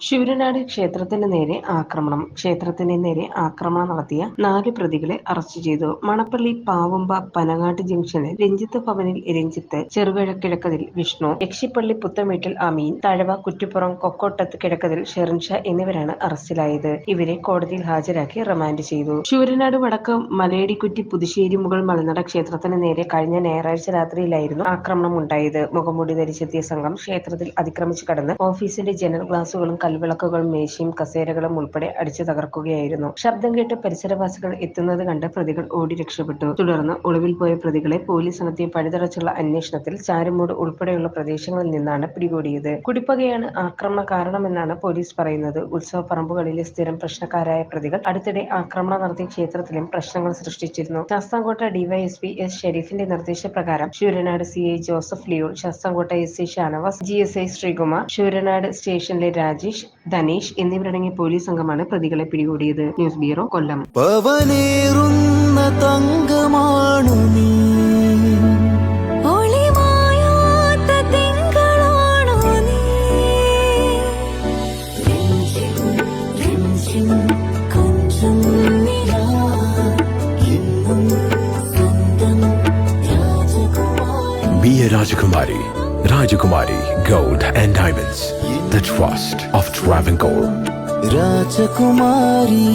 ശൂരനാട് ക്ഷേത്രത്തിന് നേരെ ആക്രമണം. ക്ഷേത്രത്തിന് നേരെ ആക്രമണം നടത്തിയ നാല് പ്രതികളെ അറസ്റ്റ് ചെയ്തു. മണപ്പള്ളി പാവുമ്പ പനങ്ങാട്ട് ജംഗ്ഷനിൽ രഞ്ജിത്ത് ഭവനിൽ രഞ്ജിത്ത് ചെറുകിഴക്കിഴക്കതിൽ വിഷ്ണു യക്ഷിപ്പള്ളി പുത്തമേട്ടിൽ അമീൻ തഴവ കുറ്റിപ്പുറം കൊക്കോട്ടത്ത് കിഴക്കതിൽ ഷെറിൻഷ എന്നിവരാണ് അറസ്റ്റിലായത്. ഇവരെ കോടതിയിൽ ഹാജരാക്കി റിമാൻഡ് ചെയ്തു. ശിവരനാട് വടക്ക് മലയടിക്കുറ്റി പുതുശ്ശേരി മുകൾ മലനട ക്ഷേത്രത്തിന് നേരെ കഴിഞ്ഞ ഞായറാഴ്ച രാത്രിയിലായിരുന്നു ആക്രമണം ഉണ്ടായത് മുഖംമൂടി ധരിച്ചെത്തിയ സംഘം ക്ഷേത്രത്തിൽ അതിക്രമിച്ചു കടന്ന് ഓഫീസിന്റെ ജനറൽ ഗ്ലാസുകളും കൽവിളക്കുകളും മേശയും കസേരകളും ഉൾപ്പെടെ അടിച്ചു തകർക്കുകയായിരുന്നു. ശബ്ദം കേട്ട് പരിസരവാസികൾ എത്തുന്നത് കണ്ട് പ്രതികൾ ഓടി രക്ഷപ്പെട്ടു. തുടർന്ന് ഒളിവിൽ പോയ പ്രതികളെ പോലീസ് നടത്തിയ പഴുതടച്ചുള്ള അന്വേഷണത്തിൽ ചാരുമൂട് ഉൾപ്പെടെയുള്ള പ്രദേശങ്ങളിൽ നിന്നാണ് പിടികൂടിയത്. കുടിപ്പകയാണ് ആക്രമണ കാരണമെന്നാണ് പോലീസ് പറയുന്നത്. ഉത്സവ പറമ്പുകളിലെ സ്ഥിരം പ്രശ്നക്കാരായ പ്രതികൾ അടുത്തിടെ ആക്രമണം നടത്തിയ ക്ഷേത്രത്തിലും പ്രശ്നങ്ങൾ സൃഷ്ടിച്ചിരുന്നു. ശാസ്താംകോട്ട ഡിവൈഎസ്പി എസ് ഷെരീഫിന്റെ നിർദ്ദേശപ്രകാരം Sooranad C I Joseph ലിയോൾ Sasthamkotta S C Shanavas G S I Sreekumar Sooranad സ്റ്റേഷനിലെ രാജേഷ് ധനേഷ് എന്നിവരടങ്ങിയ പോലീസ് സംഘമാണ് പ്രതികളെ പിടികൂടിയത്. News bureau Kollam. തങ്കമാണു നീ. Be a Rajakumari. Rajakumari Gold and Diamonds. The trust of Travancore. Rajakumari.